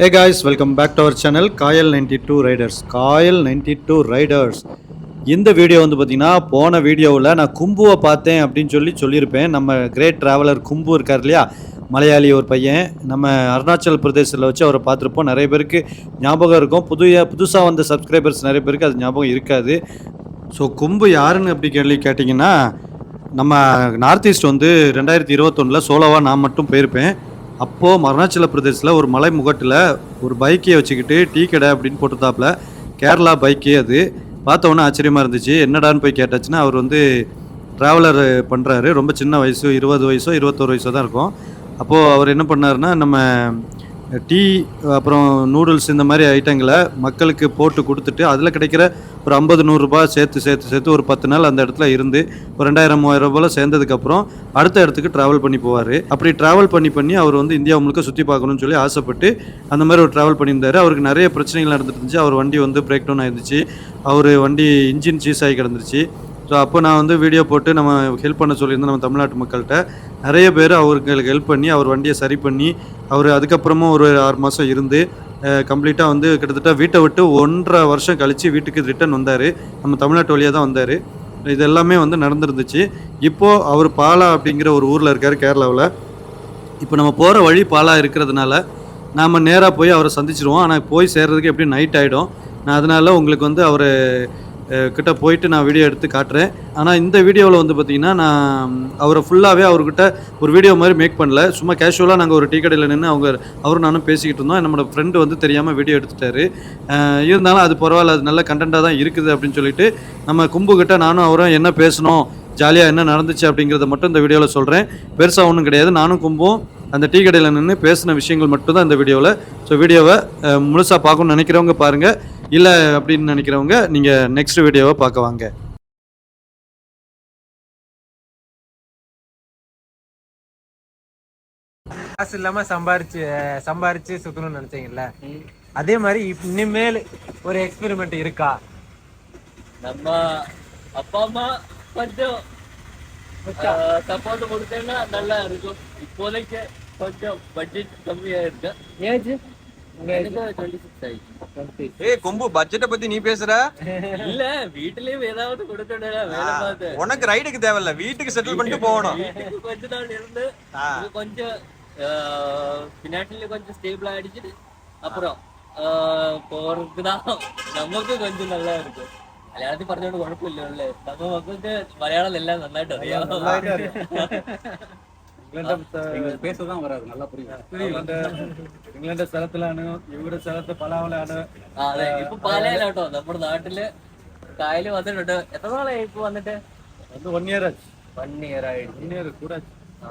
Hey guys welcome back to our channel Kayal ninety two riders Kayal ninety two riders இந்த video வந்து பார்த்தீங்கன்னா போன வீடியோவில் நான் கும்புவை பார்த்தேன் அப்படின்னு சொல்லி சொல்லியிருப்பேன். நம்ம கிரேட் ட்ராவலர் கும்பு இருக்கார் இல்லையா? மலையாளி ஒரு பையன். நம்ம அருணாச்சல் பிரதேசத்தில் வச்சு அவரை பார்த்துருப்போம். நிறைய பேருக்கு ஞாபகம் இருக்கும். புதிய புதுசாக வந்த சப்ஸ்கிரைபர்ஸ் நிறைய பேருக்கு அது ஞாபகம் இருக்காது. ஸோ கும்பு யாருன்னு அப்படி கேள்வி கேட்டிங்கன்னா நம்ம நார்த் ஈஸ்ட் வந்து ரெண்டாயிரத்தி இருபத்தொன்னில் சோலோவாக நான் மட்டும் போயிருப்பேன். அப்போது அருணாச்சல பிரதேசில் ஒரு மலை முகட்டில் ஒரு பைக்கை வச்சுக்கிட்டு டீ கடை அப்படின்னு போட்டுருந்தாப்புல. கேரளா பைக்கே அது. பார்த்த உடனே ஆச்சரியமாக இருந்துச்சு. என்னடான்னு போய் கேட்டாச்சுன்னா அவர் வந்து ட்ராவலர் பண்ணுறாரு ரொம்ப சின்ன வயசு இருபது வயசோ இருபத்தோரு வயசோ தான் இருக்கும். அப்போது அவர் என்ன பண்ணாருன்னா நம்ம டீ அப்புறம் நூடுல்ஸ் இந்த மாதிரி ஐட்டங்களை மக்களுக்கு போட்டு கொடுத்துட்டு அதில் கிடைக்கிற ஒரு ஐம்பது நூறுரூபா சேர்த்து சேர்த்து சேர்த்து ஒரு பத்து நாள் அந்த இடத்துல இருந்து ஒரு ரெண்டாயிரம் மூவாயிரம் ரூபாயில் சேர்ந்ததுக்கப்புறம் அடுத்த இடத்துக்கு ட்ராவல் பண்ணி போவார். அப்படி ட்ராவல் பண்ணி பண்ணி அவர் வந்து இந்தியா முழுக்க சுற்றி பார்க்கணும்னு சொல்லி ஆசைப்பட்டு அந்த மாதிரி ஒரு ட்ராவல் பண்ணியிருந்தாரு. அவருக்கு நிறைய பிரச்சனைகள் நடந்துட்டு இருந்துச்சு. அவர் வண்டி வந்து பிரேக் டவுன் ஆயிருந்துச்சு. அவர் வண்டி இன்ஜின் சீஸ் ஆகி கிடந்துருச்சு. ஸோ அப்போ நான் வந்து வீடியோ போட்டு நம்ம ஹெல்ப் பண்ண சொல்லியிருந்தோம் நம்ம தமிழ்நாட்டு மக்கள்கிட்ட. நிறைய பேர் அவருங்களுக்கு ஹெல்ப் பண்ணி அவர் வண்டியை சரி பண்ணி அவர் அதுக்கப்புறமும் ஒரு ஆறு மாதம் இருந்து கம்ப்ளீட்டாக வந்து கிட்டத்தட்ட வீட்டை விட்டு ஒன்றரை வருஷம் கழித்து வீட்டுக்கு ரிட்டர்ன் வந்தார். நம்ம தமிழ்நாட்டு வழியாக தான் வந்தார். இது எல்லாமே வந்து நடந்துருந்துச்சு. இப்போது அவர் பாலா அப்படிங்கிற ஒரு ஊரில் இருக்கார் கேரளாவில். இப்போ நம்ம போகிற வழி பாலா இருக்கிறதுனால நாம் நேராக போய் அவரை சந்திச்சிருவோம். ஆனால் போய் சேர்றதுக்கு எப்படி நைட் ஆகிடும் நான் அதனால் உங்களுக்கு வந்து அவர் கிட்ட போயிட்டு நான் வீடியோ எடுத்து காட்டுறேன். ஆனால் இந்த வீடியோவில் வந்து பார்த்தீங்கன்னா நான் அவரை ஃபுல்லாகவே அவர்கிட்ட ஒரு வீடியோ மாதிரி மேக் பண்ணல. சும்மா கேஷுவலாக நாங்கள் ஒரு டீ கடையில் நின்று அவங்க அவரும் நானும் பேசிக்கிட்டு இருந்தோம். நம்மளோட ஃப்ரெண்டு வந்து தெரியாமல் வீடியோ எடுத்துட்டாரு. இருந்தாலும் அது பரவாயில்ல அது நல்ல கண்டென்ட்டாக தான் இருக்குது அப்படின்னு சொல்லிட்டு நம்ம கும்புக்கிட்ட நானும் அவரும் என்ன பேசணும் ஜாலியாக என்ன நடந்துச்சு அப்படிங்கிறத மட்டும் இந்த வீடியோவில் சொல்கிறேன் பெருசாக ஒன்றும் கிடையாது. நானும் கும்பும் அந்த டீ கடையில் நின்று பேசின விஷயங்கள் மட்டும் தான் இந்த வீடியோவில் ஸோ வீடியோவை முழுசாக பார்க்கணும்னு நினைக்கிறவங்க பாருங்கள் இல்லை அப்படின்னு நினைக்கிறவங்க நீங்கள் நெக்ஸ்ட் வீடியோவை பார்க்க வாங்க. காசு இல்லாம சம்பாரிச்சு சம்பாரிச்சு சுத்தணும்னு நினைச்சீங்கல்ல? அதே மாதிரி இனிமேல் ஒரு எக்ஸ்பெரிமெண்ட் இருக்கா? நம்ம அப்பா அம்மா கொஞ்சம் சப்போர்ட் கொடுத்தேன்னா நல்லா இருக்கும். இப்போதைக்கு கொஞ்சம் பட்ஜெட் கம்மியா இருக்கு. ஏஜ் எனக்கு டுவெண்ட்டி சிக்ஸ் ஆயிடுச்சு ஏய் கொம்பு பட்ஜெட்டை பத்தி நீ பேசுற இல்ல வீட்டுலயும் ஏதாவது கொடுக்கணும் வேலை பார்த்து உனக்கு ரைடுக்கு தேவையில்ல வீட்டுக்கு செட்டில் பண்ணிட்டு போகணும் வீட்டுக்கு கொஞ்ச நாள் இருந்து ஆ. இது கொஞ்சம் பினான்சியலி கொஞ்சம் ஸ்டேபிள் ஆயிடுச்சு அப்புறம் போறதுக்கு தான் നമുക്ക് கொஞ்சம் நல்லா இருக்கும் മലയാളത്തിൽ പറഞ്ഞോണ്ട് കുഴപ്പമില്ലല്ലേ നമ്മ മക്കൾക്ക് മലയാളം എല്ലാം നന്നായിട്ട് അറിയാം பேசதான் வராது நல்லா புரியும் ഇംഗ്ലണ്ട് സ്ഥലത്തിലാണ് ഇവിടെ സ്ഥലത്ത് പലാവലാണ് ആ, അതെ ഇപ്പൊ പാലയിലാട്ടോ നമ്മുടെ നാട്ടില് കായല് വന്നിട്ടുണ്ട് എത്ര നാളായി ഇപ്പൊ വന്നിട്ട് വൺ ഇയർ വൺ ഇയർ ആയിട്ട് വൺ ഇയർ കൂടെ ആ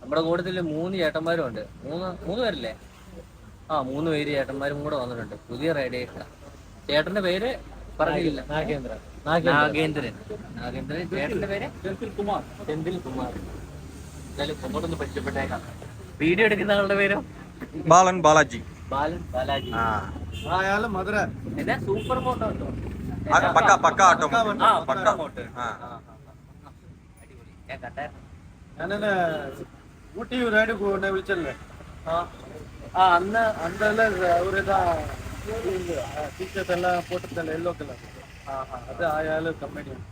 നമ്മുടെ കൂട്ടത്തില് മൂന്ന് ചേട്ടന്മാരും ഉണ്ട് മൂന്ന് മൂന്ന് പേരല്ലേ ആ മൂന്ന് പേര് ചേട്ടന്മാരും കൂടെ വന്നിട്ടുണ്ട് പുതിയ റൈഡേഴ്സ് ചേട്ടന്റെ പേര് പറഞ്ഞില്ല നാഗേന്ദ്ര നാഗേന്ദ്രൻ നാഗേന്ദ്രൻ ചേട്ടന്റെ പേര് സെന്തിൽ കുമാർ സെന്തിൽ കുമാർ എന്തായാലും മുമ്പോട്ടൊന്ന് പരിചയപ്പെട്ടേക്കാം. വീഡിയോ എടുക്കുന്ന ആളുടെ പേരോ? ബാലൻ ബാലാജി. ബാലൻ ബാലാജി. അയാളും മധുര. എന്നാ സൂപ്പർ മോട്ടോ പക്ക പക്ക ആട്ടോ പക്ക മോട്ടോ അടിപൊളി. ഞാൻ കണ്ടായിരുന്നു ഞാനെന്നെ ഊട്ടി ഒരാട് എന്നെ വിളിച്ചല്ലേ? ആ. അന്ന് അന്നല്ല അവരിതാ ടീഷർട്ട് എല്ലാം പോട്ടിട്ടല്ലേ യെല്ലോ കളർ ആ. അത് ആയാലും കമ്പനിയാണ്.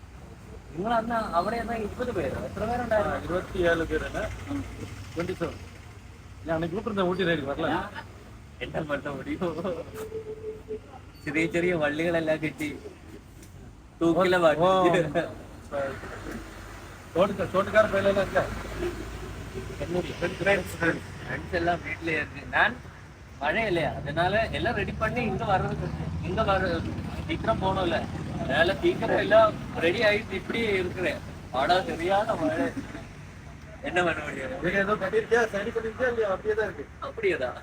നിങ്ങളന്ന് അവിടെ ഇരുപത് പേരോ എത്ര പേരുണ്ടായിരുന്നു ഇരുപത്തി ഏഴ് പേരല്ല ട്വന്റി സെവൻ ഞാൻ കൂപ്പിരുന്ന ഊട്ടിയിലായിരിക്കും വരല എന്നെ പറ്റ മുടിയോ ചെറിയ ചെറിയ വള്ളികളെല്ലാം കിട്ടി തൂക്കില തോട്ടുകാർ ஃப்ரெண்ட்ஸ் எல்லாம் வீட்லயே இருக்கு நான் மழை இல்லையா அதனால எல்லாம் ரெடி பண்ணி இங்க வர்றதுக்கு இங்க வர சீக்கிரம் போகணும்ல அதனால சீக்கிரம் எல்லாம் ரெடி ஆயிட்டு இப்படியே இருக்கிறேன். ஆனா சரியான மழை. என்ன பண்ண முடியாது நீங்க ஏதோ கட்டிருக்கியா சரி பண்ணிருக்கியா இல்லையா? அப்படியே தான் இருக்கு. அப்படியேதான்.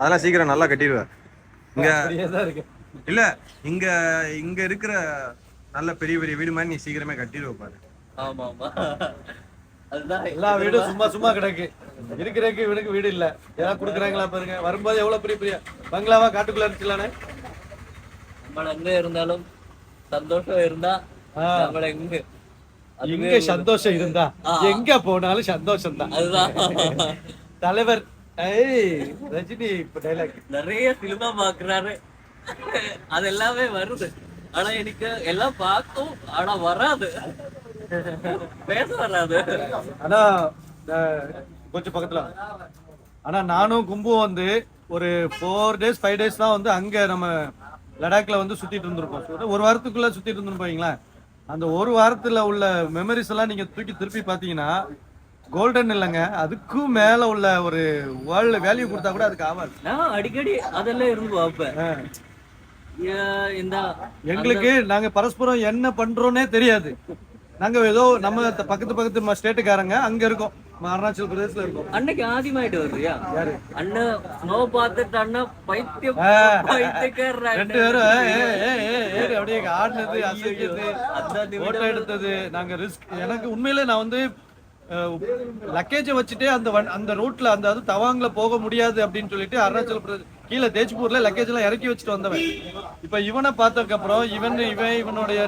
அதெல்லாம் சீக்கிரம் நல்லா கட்டிடுவேன். இங்க அப்படியே தான் இருக்கு. இல்ல இங்க இங்க இருக்கிற நல்ல பெரிய பெரிய வீடு மாதிரி நீ சீக்கிரமே கட்டிடுவ பாரு. ஆமா ஆமா அதுதான் எல்லா வீடும் சும்மா சும்மா கிடக்கு. இருக்கிறதுக்கு இவனுக்கு வீடு இல்ல. ஏதாவது குடுக்குறாங்களா பாருங்க. வரும்போது எவ்வளவு பெரிய பெரிய பங்களாவா காட்டுக்குள்ள இருந்துச்சுலானே நம்ம எங்க இருந்தாலும் சந்தோஷம் இருந்தா நம்ம எங்க எங்க சந்தோஷம் இருந்தா. எங்க போனாலும் சந்தோஷம் தான் அதுதான். தலைவர் ரஜினி இப்ப டைலாக் நிறைய சினிமா பாக்குறாரு. அது எல்லாமே வருது. ஆனா எனக்கு எல்லாம் பார்க்கும் ஆனா வராது. பேச வராது. ஆனா கொஞ்சம் பக்கத்துல ஆனா நானும் கும்பும் வந்து ஒரு ஃபோர் டேஸ் ஃபைவ் டேஸ் தான் வந்து அங்க நம்ம லடாக்ல வந்து சுத்திட்டு இருந்திருப்போம். So, ஒரு வாரத்துக்குள்ள சுத்திட்டு இருந்திருப்போம் வைங்களேன். அந்த ஒரு வாரத்துல உள்ள மெமரிஸ் எல்லாம் நீங்க தூக்கி திருப்பி பாத்தீங்கன்னா கோல்டன் இல்லைங்க. அதுக்கும் மேல உள்ள ஒரு வேர்ல்டு வேல்யூ கொடுத்தா கூட அதுக்கு ஆகாது. நான் அடிக்கடி அதெல்லாம் இருந்து பார்ப்பேன். எங்களுக்கு நாங்க பரஸ்பரம் என்ன பண்றோம்னே தெரியாது. நாங்க ஏதோ நம்ம பக்கத்து பக்கத்து ஸ்டேட்டுக்காரங்க அங்க இருக்கோம். அருணாச்சல் பிரதேசல இருக்கோம். அன்னைக்கு ஆதிமாயிட்டு வருவியா அண்ணன் ஸ்னோ பார்த்துட்டு அண்ணன் பைத்தியம். பைத்தியக்காரர் ரெண்டு பேரும் அப்படியே ஆடினது அசைக்கிறது போட்டோ எடுத்தது நாங்க ரிஸ்க் எனக்கு உண்மையிலே நான் வந்து லக்கேஜை வச்சுட்டே அந்த அந்த ரூட்ல அந்த அது தவாங்ல போக முடியாது அப்படின்னு சொல்லிட்டு அருணாச்சல பிரதேச கீழே தேஜ்பூர்ல லக்கேஜ் எல்லாம் இறக்கி வச்சுட்டு வந்தவன். இப்ப இவனை பார்த்ததுக்கு அப்புறம் இவன் இவன் இவனுடைய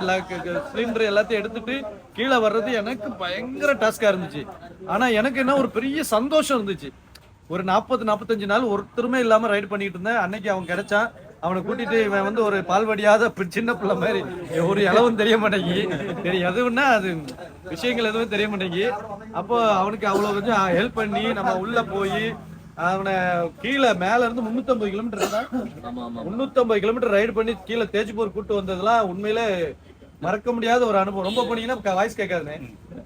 சிலிண்டர் எல்லாத்தையும் எடுத்துட்டு கீழே வர்றது எனக்கு பயங்கர டாஸ்கா இருந்துச்சு. ஆனா எனக்கு என்ன ஒரு பெரிய சந்தோஷம் இருந்துச்சு. ஒரு நாற்பது நாற்பத்தஞ்சு நாள் ஒருத்தருமே இல்லாம ரைடு பண்ணிட்டு இருந்தேன். அன்னைக்கு அவன் கிடைச்சான். அவனை கூட்டிட்டு இவன் வந்து ஒரு பால்வடியாத சின்ன பிள்ளை மாதிரி. ஒரு இளவும் தெரிய மாட்டேங்கி. சரி எதுவும்னா அது விஷயங்கள் எதுவும் தெரிய மாட்டேங்கி. அப்போ அவனுக்கு அவ்வளோ கொஞ்சம் ஹெல்ப் பண்ணி நம்ம உள்ள போய் அவனை கீழே மேல இருந்து முன்னூத்தம்பது கிலோமீட்டர் முன்னூத்தம்பது கிலோமீட்டர் ரைடு பண்ணி கீழே தேஜ்பூர் கூட்டு வந்ததெல்லாம் உண்மையிலே மறக்க முடியாத ஒரு அனுபவம். ரொம்ப போனீங்கன்னா வாய்ஸ் கேட்காதுண்ணே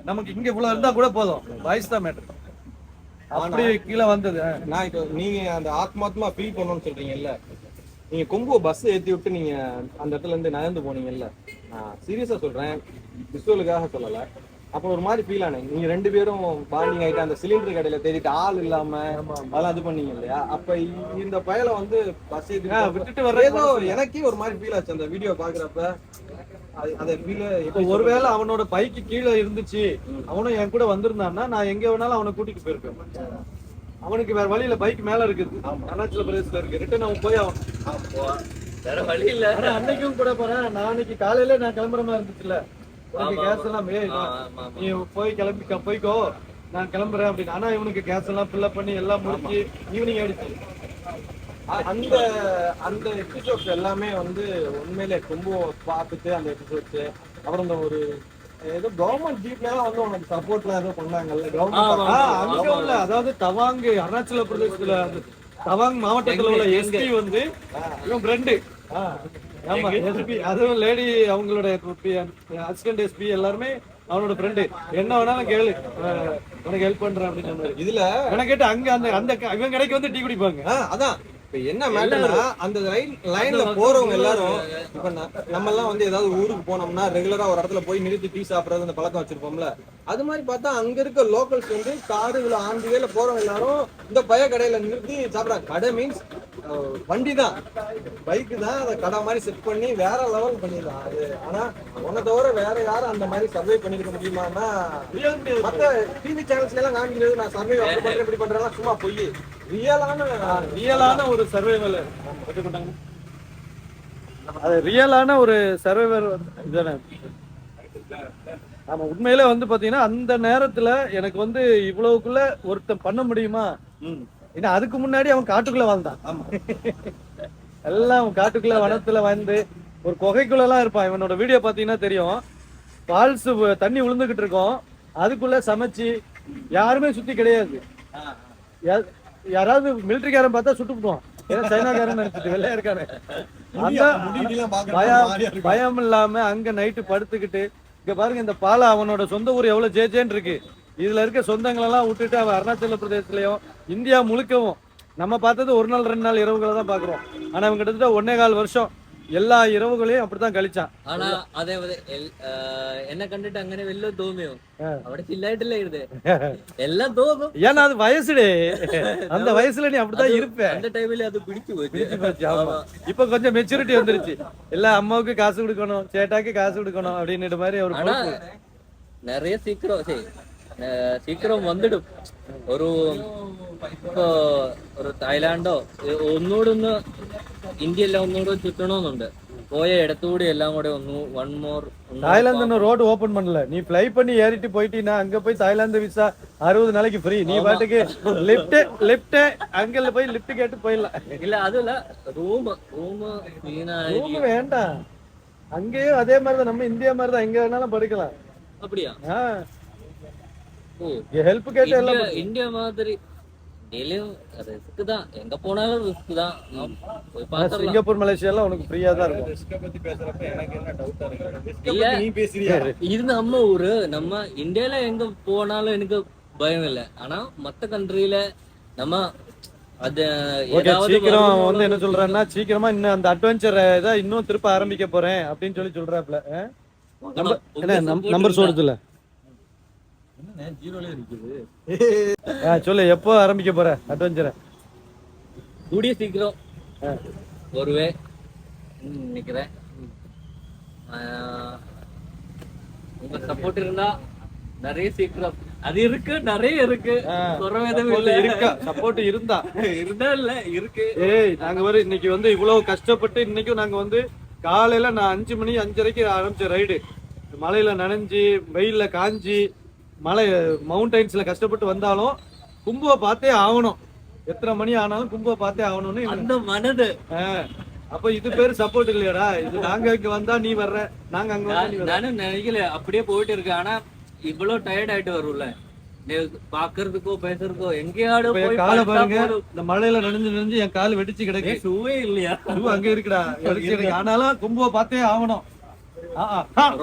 நமக்கு இங்க இவ்வளவு இருந்தா கூட போதும். வாய்ஸ் தான் மேட்டர் அப்படி கீழே வந்தது நான் இப்போ நீங்க அந்த ஆத்மாத்மா ஃபீல் பண்ணணும்னு சொல்றீங்கல்ல நீங்க கொம்பு பஸ் ஏத்தி விட்டு நீங்க அந்த இடத்துல இருந்து நகர்ந்து போனீங்கல்ல நான் சீரியஸா சொல்றேன். விஷுவலுக்காக சொல்லல. அப்போ ஒரு மாதிரி ஃபீல் ஆனேன். நீங்க ரெண்டு பேரும் பாண்டிங் ஆயிட்டு அந்த சிலிண்டர் கடையில தேடிட்டு ஆள் இல்லாம அதெல்லாம் இது பண்ணீங்க இல்லையா? அப்ப இந்த பயலை வந்து பஸ் விட்டுட்டு வர்றது ஏதோ எனக்கே ஒரு மாதிரி ஃபீல் ஆச்சு அந்த வீடியோ பாக்குறப்ப அது- அந்த ஃபீல் இப்போ ஒருவேளை அவனோட பைக்கு கீழே இருந்துச்சு. அவனும் என் கூட வந்திருந்தான்னா நான் எங்க வேணாலும் அவனை கூட்டிட்டு போயிருப்பேன். அவனுக்கு வேற வழியில பைக் மேல இருக்குது. அருணாச்சல பிரதேசத்துல இருக்கு. ரிட்டர்ன் அவன் போய் அவன் வேற வழி இல்ல அன்னைக்கும் கூட போறேன். நான் அன்னைக்கு காலையில நான் கிளம்புற மாதிரி இருந்துச்சுல கேஸ் எல்லாம். நீ போய் கிளம்பி போய்க்கோ. நான் கிளம்புறேன் அப்படின்னு. ஆனா இவனுக்கு கேஸ் எல்லாம் ஃபில்அப் பண்ணி எல்லாம் முடிச்சு ஈவினிங் ஆயிடுச்சு. அந்த அந்த எபிசோட்ஸ் எல்லாமே வந்து உண்மையிலே ரொம்ப பார்த்துட்டு அந்த எபிசோட்ஸ் அப்புறம் இந்த ஒரு ஏதோ கவர்மெண்ட் ஜீப்ல வந்து உனக்கு சப்போர்ட்லாம் ஏதோ பண்ணாங்கல்ல? கவர்மெண்ட் அங்க உள்ள அதாவது தவாங் அருணாச்சல பிரதேசத்துல தவாங் மாவட்டத்துல உள்ள எஸ்பி வந்து இவன் ஃப்ரெண்டு ஆமா எஸ்பி அதுவும் லேடி அவங்களோட அசிஸ்டன்ட் எஸ்பி எல்லாருமே அவனோட ஃப்ரெண்டு என்ன வேணாலும் கேளு. உனக்கு ஹெல்ப் பண்றேன் அப்படின்னு சொன்னாரு இதுல எனக்கு கேட்டு அங்க அந்த அந்த இவன் கடைக்கு வந்து டீ குடிப்பாங்க. அதான். இப்ப என்ன மேட்டர்னா அந்த லைன் லைன்ல போறவங்க எல்லாரும் இப்ப நம்ம எல்லாம் வந்து ஏதாவது ஊருக்கு போனோம்னா ரெகுலரா ஒரு இடத்துல போய் நிறுத்தி டீ சாப்பிடுறது அந்த பழக்கம் வச்சிருப்போம்ல. அது மாதிரி பார்த்தா அங்க இருக்க லோக்கல்ஸ் வந்து காரு இதுல ஆண்டு வேல போறவங்க எல்லாரும் இந்த பய கடையில நிறுத்தி சாப்பிடுறாங்க. கடை மீன்ஸ் வண்டி தான் பைக்கு தான் அதை கடை மாதிரி செட் பண்ணி வேற லெவல் பண்ணிடலாம். அது ஆனா உன்னை தவிர வேற யாரும் அந்த மாதிரி சர்வை பண்ணிருக்க முடியுமான்னா மத்த டிவி சேனல்ஸ்ல எல்லாம் காமிக்கிறது நான் சர்வை அப்படி பண்றேன் இப்படி பண்றேன் சும்மா பொய். ரியலான ரியலான ஒரு சர்வைவல் அது ரியலான ஒரு சர்வைவர் இதுதானே? ஆமா உண்மையிலே வந்து பாத்தீங்கன்னா அந்த நேரத்துல எனக்கு வந்து இவ்வளவுக்குள்ள ஒருத்தன் பண்ண முடியுமா? ஏன்னா அதுக்கு முன்னாடி அவன் காட்டுக்குள்ள வாழ்ந்தான். எல்லாம் அவன் காட்டுக்குள்ள வனத்துல வந்து ஒரு குகைக்குள்ள எல்லாம் இருப்பான். இவனோட வீடியோ பாத்தீங்கன்னா தெரியும். ஃபால்ஸ் தண்ணி விழுந்துகிட்டு இருக்கோம். அதுக்குள்ள சமைச்சு யாருமே சுத்தி கிடையாது. யாராவது மிலிட்டரிக்காரன் பார்த்தா சுட்டு விடுவான் ஏன்னா சைனாக்காரன் நினைச்சிட்டு வெள்ளையா இருக்கானே. பயம் பயம் இல்லாம அங்க நைட்டு படுத்துக்கிட்டு இங்க பாருங்க இந்த பாலை அவனோட சொந்த ஊர் எவ்வளவு ஜேஜேன்னு இருக்கு. இதுல இருக்க சொந்தங்களெல்லாம் விட்டுட்டு அவன் அருணாச்சல பிரதேசலயும் இந்தியா முழுக்கவும் நம்ம பார்த்தது ஒரு நாள் ரெண்டு நாள் இரவுகளை தான் பாக்குறோம் ஆனா அவன் கிட்டத்தட்ட ஒன்னே கால் வருஷம் எல்லா இரவுகளையும் அப்படித்தான் கழிச்சான் ആണാ അതേപോലെ എൽ- ആ, എന്നെ കണ്ടിട്ട് അങ്ങനെ വല്ലതും തോന്നിയോ അവിടെ ചില്ലായിട്ടല്ലേ ഇരുതേ എല്ലാം തോന്നും ஏன்னா அது வயசுடே அந்த வயசுல நீ அப்படிதான் இருப்ப அந்த டைமில் அது பிடிச்சு போச்சு ஆமா. இப்ப கொஞ்சம் மெச்சூரிட்டி வந்துருச்சு எல்லா அம்மாவுக்கு காசு கொடுக்கணும் சேட்டாக்கு காசு கொடுக்கணும் அப்படின்னுட்டு மாதிரி ஒரு ஆனா பொறுப்பு. நிறைய சீக்கிரம் சரி அஹ் சீக்கிரம் வந்துடும் ഒരു ഇപ്പോ ഒരു തായ്ലാൻഡോ ഏ- ഒന്നുകൂടെ ഒന്ന് ഇന്ത്യ എല്ലാം ഒന്നുകൂടെ ചുറ്റണമെന്നുണ്ട് പോയ ഇടത്തുകൂടി എല്ലാം കൂടെ ഒന്ന് വൺ മോർ தாய்லாந்து இன்னும் ரோடு ஓபன் பண்ணல நீ ஃப்ளை பண்ணி ஏறிட்டு போயிட்டீன்னா அங்க போய் தாய்லாந்து விசா அறுபது நாளைக்கு ஃப்ரீ நீ பாட்டுக்கு லிஃப்ட் லிஃப்ட் அங்கல போய் லிஃப்ட் கேட்டு போயிடலாம் இல்ல அது இல்ல ரூம் ரூம் வீணா ரூம் வேண்டாம் அங்கேயும் அதே மாதிரி தான் நம்ம இந்தியா மாதிரி தான் எங்க வேணாலும் படுக்கலாம் அப்படியா ஓ ஹெல்ப் கேட்டு எல்லாம் இந்தியா இந்தியா மாதிரி டெய்லியும் ரிஸ்க் தான். எங்க போனாலும் ரிஸ்க் தான். போய் பார்த்துடலாம். சிங்கப்பூர் மலேசியா எல்லாம் உனக்கு ஃப்ரீயா தான் இருக்கும். ரிஸ்க பத்தி பேசுறப்ப எனக்கு என்ன டவுட்டா இருக்கு? இல்ல. நீ பேசுறியா? இது நம்ம ஊரு. நம்ம இந்தியால எங்க போனாலும் எனக்கு பயம் இல்லை. ஆனா மத்த கண்ட்ரில நம்ம அது சீக்கிரம் வந்து என்ன சொல்றேன்னா சீக்கிரமா இன்னும் அந்த அட்வென்ச்சர் இதை இன்னும் திருப்ப ஆரம்பிக்க போறேன் அப்படின்னு சொல்லி சொல்றாப்ல ஆ? நம்ம- என்ன நம்பர் சொல்றதுல. சொல்லு எப்போ ஆரம்பிக்க போற? அட்வென்ச்சரை கூடிய சீக்கிரம். வருவே நினைக்கிறேன். ஆஹ், உங்க சப்போர்ட் இருந்தா நிறைய சீக்கிரம். அது இருக்கு நிறைய இருக்கு. இருக்கா? சப்போர்ட் இருந்தா. இருந்தா இல்ல இருக்கு. ஏய் நாங்க வர இன்னைக்கு வந்து இவ்வளவு கஷ்டப்பட்டு இன்னைக்கும் நாங்க வந்து காலையில நான் அஞ்சு மணி அஞ்சரைக்கு ஆரம்பிச்ச ரைடு மலையில நனைஞ்சு வெயில்ல காஞ்சி மலை மவுண்டைன்ஸ்ல கஷ்டப்பட்டு வந்தாலும் கும்புவை பார்த்தே ஆகணும். எத்தனை மணி ஆனாலும் கும்புவை பார்த்தே ஆகணும்னு அந்த மனது. அப்ப இது பேரு சப்போர்ட் இல்லையாடா. இது நாங்க இங்க வந்தா நீ வர்ற. நாங்க அங்க நானும் நினைக்கல. அப்படியே போயிட்டு இருக்கேன் ஆனா இவ்வளவு டயர்ட் ஆயிட்டு வரும்ல. பாக்குறதுக்கோ பேசுறதுக்கோ எங்கேயாவது போய் காலை பாருங்க. இந்த மழையில நனைஞ்சு நனைஞ்சு என் கால் வெடிச்சு கிடக்கு. ஷூவே இல்லையா? அதுவும் அங்க இருக்குடா. ஆனாலும் கும்புவை பார்த்தே ஆகணும்.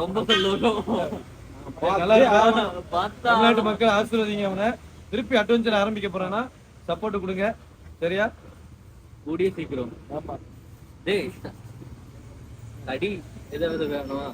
ரொம்ப இருக்கா? பார்த்தா தமிழ்நாட்டு மக்கள் ஆசீர்வதிங்க அவனை. திருப்பி அட்வென்ச்சர் ஆரம்பிக்க போறானா சப்போர்ட் கொடுங்க. சரியா? கூடிய சீக்கிரம். ஆமா. டேய் கடி. எதாவது வேணுமா?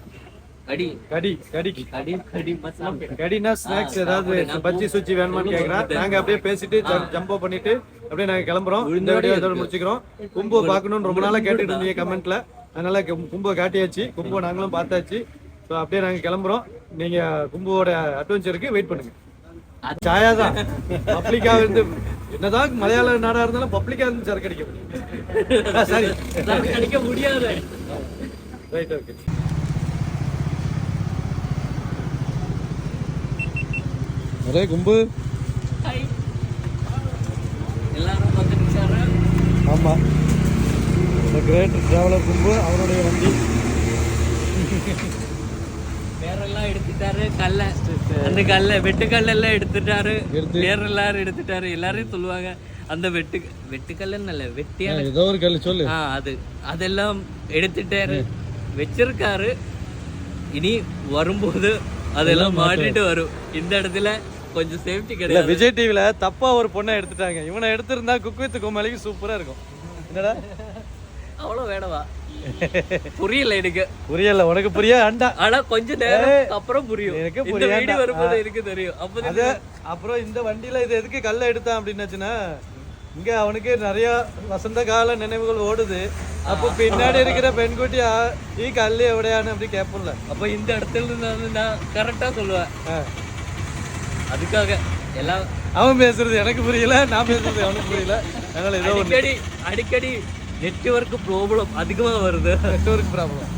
கடி. கடி கடி. கடி மசாலா கடினா ஸ்நாக்ஸ் ஏதாவது பச்சி சுச்சி வேணுமான்னு கேக்குறான் நாங்க அப்படியே பேசிட்டு ஜம்போ பண்ணிட்டு அப்படியே நாங்க கிளம்புறோம். இந்த வீடியோ இதோட முடிச்சுக்கிறோம். கும்பு பார்க்கணும்னு ரொம்ப நாளா கேட்டுட்டு இருந்தீங்க கமெண்ட்ல. அதனால கும்- கும்பை காட்டியாச்சு. கும்பை நாங்களும் பார்த்தாச்சு. ஸோ அப்படியே நாங்க கிளம்புறோம். நீங்க கும்புவோட அட்வென்ச்சருக்கு வெயிட் பண்ணுங்க. சாயா தான் பப்ளிக்கா இருந்து என்னதான் மலையாள நாடா இருந்தாலும் பப்ளிக்கா இருந்து சரக்கு அடிக்க முடியும். சரி. அடிக்க முடியாது. ரைட் ஓகே அரே கும்பு. எல்லாரும் ஆமா. கிரேட் டிராவலர் கும்பு அவருடைய வண்டி. எடுத்துட்டாரு கல்ல. அந்த கல்ல வெட்டுக்கல்ல எல்லாம் எடுத்துட்டாரு. எடுத்து- பேர் எல்லாரும் எடுத்துட்டாரு. எல்லாரும் சொல்லுவாங்க அந்த வெட்டு வெட்டுக்கல்லுன்னு இல்ல வெட்டியான ஏதோ ஒரு கல் சொல்லு. ஆ அது அதெல்லாம் எடுத்துட்டாரு. வச்சிருக்காரு. இனி வரும்போது அதெல்லாம் மாட்டிட்டு வரும். இந்த இடத்துல கொஞ்சம் சேஃப்டி கிடையாது. விஜய் டிவில தப்பா ஒரு பொண்ணை எடுத்துட்டாங்க. இவனை எடுத்திருந்தா குக் வித் கோமாளிக்கு சூப்பரா இருக்கும். என்னடா? அவ்வளவு வேணவா புரியல எனக்கு. புரியல உனக்கு புரிய வேண்டாம். ஆனா கொஞ்ச நேரம் அப்புறம் புரியும். எனக்கு புரிய வரும்போது எனக்கு தெரியும். அப்ப அப்புறம் இந்த வண்டியில இது எதுக்கு கல்ல எடுத்தான் அப்படின்னாச்சுன்னா இங்க அவனுக்கு நிறைய வசந்த கால நினைவுகள் ஓடுது. அப்போ பின்னாடி இருக்கிற பெண்குட்டியா ஈ கல்லு எவடையான்னு அப்படி கேட்போம்ல. அப்ப இந்த இடத்துல இருந்து நான் கரெக்டா சொல்லுவேன். அதுக்காக எல்லாம் அவன் பேசுறது எனக்கு புரியல நான் பேசுறது அவனுக்கு புரியல. அதனால ஏதோ அடிக்கடி அடிக்கடி നെറ്റ്വർക്ക് പ്രോബ്ലം അധികമാണ് വരുന്നത്. Network problem